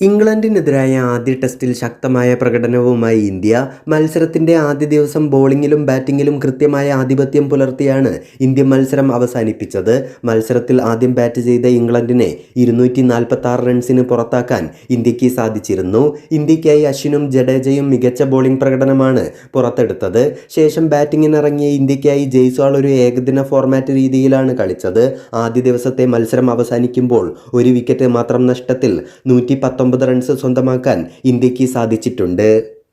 ഇംഗ്ലണ്ടിനെതിരായ ആദ്യ ടെസ്റ്റിൽ ശക്തമായ പ്രകടനവുമായി ഇന്ത്യ മത്സരത്തിന്റെ ആദ്യ ദിവസം ബോളിംഗിലും ബാറ്റിംഗിലും കൃത്യമായ ആധിപത്യം പുലർത്തിയാണ് ഇന്ത്യ മത്സരം അവസാനിപ്പിച്ചത്. മത്സരത്തിൽ ആദ്യം ബാറ്റ് ചെയ്ത ഇംഗ്ലണ്ടിനെ ഇരുന്നൂറ്റി റൺസിന് പുറത്താക്കാൻ ഇന്ത്യയ്ക്ക് സാധിച്ചിരുന്നു. ഇന്ത്യക്കായി അശ്വിനും ജഡേജയും മികച്ച ബോളിംഗ് പ്രകടനമാണ് പുറത്തെടുത്തത്. ശേഷം ബാറ്റിംഗിനിറങ്ങിയ ഇന്ത്യക്കായി ജയ്സ്വാൾ ഒരു ഏകദിന ഫോർമാറ്റ് രീതിയിലാണ് കളിച്ചത്. ആദ്യ ദിവസത്തെ മത്സരം അവസാനിക്കുമ്പോൾ ഒരു വിക്കറ്റ് മാത്രം നഷ്ടത്തിൽ നൂറ്റി പത്തൊമ്പത് റൺസ് സ്വന്തമാക്കാൻ ഇന്ത്യയ്ക്ക് സാധിച്ചിട്ടുണ്ട്.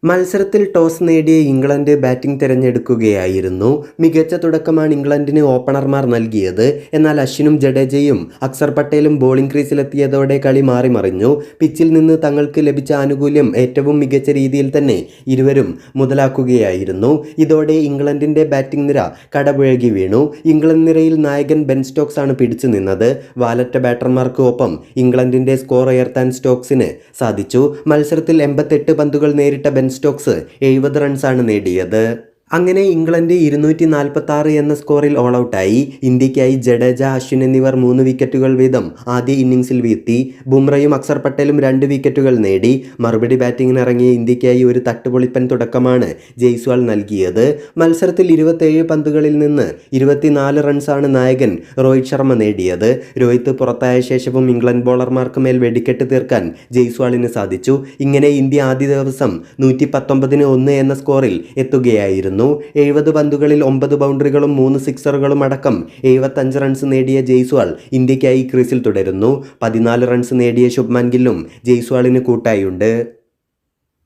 മത്സരത്തിൽ ടോസ് നേടിയ ഇംഗ്ലണ്ട് ബാറ്റിംഗ് തിരഞ്ഞെടുക്കുകയായിരുന്നു. മികച്ച തുടക്കമാണ് ഇംഗ്ലണ്ടിന് ഓപ്പണർമാർ നൽകിയത്. എന്നാൽ അശ്വിനും ജഡേജയും അക്സർ പട്ടേലും ബോളിംഗ് ക്രീസിലെത്തിയതോടെ കളി മാറിമറിഞ്ഞു. പിച്ചിൽ നിന്ന് തങ്ങൾക്ക് ലഭിച്ച ആനുകൂല്യം ഏറ്റവും മികച്ച രീതിയിൽ തന്നെ ഇരുവരും മുതലാക്കുകയായിരുന്നു. ഇതോടെ ഇംഗ്ലണ്ടിന്റെ ബാറ്റിംഗ് നിര കടപുഴകി വീണു. ഇംഗ്ലണ്ട് നിരയിൽ നായകൻ ബെൻ സ്റ്റോക്സ് ആണ് പിടിച്ചു നിന്നത്. വാലറ്റ ബാറ്റർമാർക്ക് ഒപ്പം ഇംഗ്ലണ്ടിന്റെ സ്കോർ ഉയർത്താൻ സ്റ്റോക്സിന് സാധിച്ചു. മത്സരത്തിൽ എൺപത്തെട്ട് പന്തുകൾ നേരിട്ട ബെൻ സ്റ്റോക്സ് എഴുപത് റൺസാണ് നേടിയത്. അങ്ങനെ ഇംഗ്ലണ്ട് ഇരുന്നൂറ്റി നാൽപ്പത്തി ആറ് എന്ന സ്കോറിൽ ഓൾ ഔട്ടായി ഇന്ത്യക്കായി ജഡേജ അശ്വിൻ എന്നിവർ മൂന്ന് വിക്കറ്റുകൾ വീതം ആദ്യ ഇന്നിംഗ്സിൽ വീഴ്ത്തി. ബുംറയും അക്സർ പട്ടേലും രണ്ട് വിക്കറ്റുകൾ നേടി. മറുപടി ബാറ്റിംഗിന് ഇറങ്ങിയ ഇന്ത്യക്കായി ഒരു തട്ടുപൊളിപ്പൻ തുടക്കമാണ് ജയ്സ്വാൾ നൽകിയത്. മത്സരത്തിൽ ഇരുപത്തേഴ് പന്തുകളിൽ നിന്ന് ഇരുപത്തിനാല് റൺസാണ് നായകൻ രോഹിത് ശർമ്മ നേടിയത്. രോഹിത് പുറത്തായ ശേഷവും ഇംഗ്ലണ്ട് ബോളർമാർക്ക് മേൽ വെടിക്കെട്ട് തീർക്കാൻ ജയ്സ്വാളിന് സാധിച്ചു. ഇങ്ങനെ ഇന്ത്യ ആദ്യ ദിവസം നൂറ്റി പത്തൊമ്പതിന് ഒന്ന് എന്ന സ്കോറിൽ എത്തുകയായിരുന്നു. എഴുപത് പന്തുകളിൽ ഒമ്പത് ബൗണ്ടറികളും മൂന്ന് സിക്സറുകളും അടക്കം എഴുപത്തഞ്ച് റൺസ് നേടിയ ജയ്സ്വാൾ ഇന്ത്യക്കായി ക്രീസിൽ തുടരുന്നു. പതിനാല് റൺസ് നേടിയ ശുഭ്മാൻ ഗില്ലും ജയ്സ്വാളിന് കൂട്ടായുണ്ട്.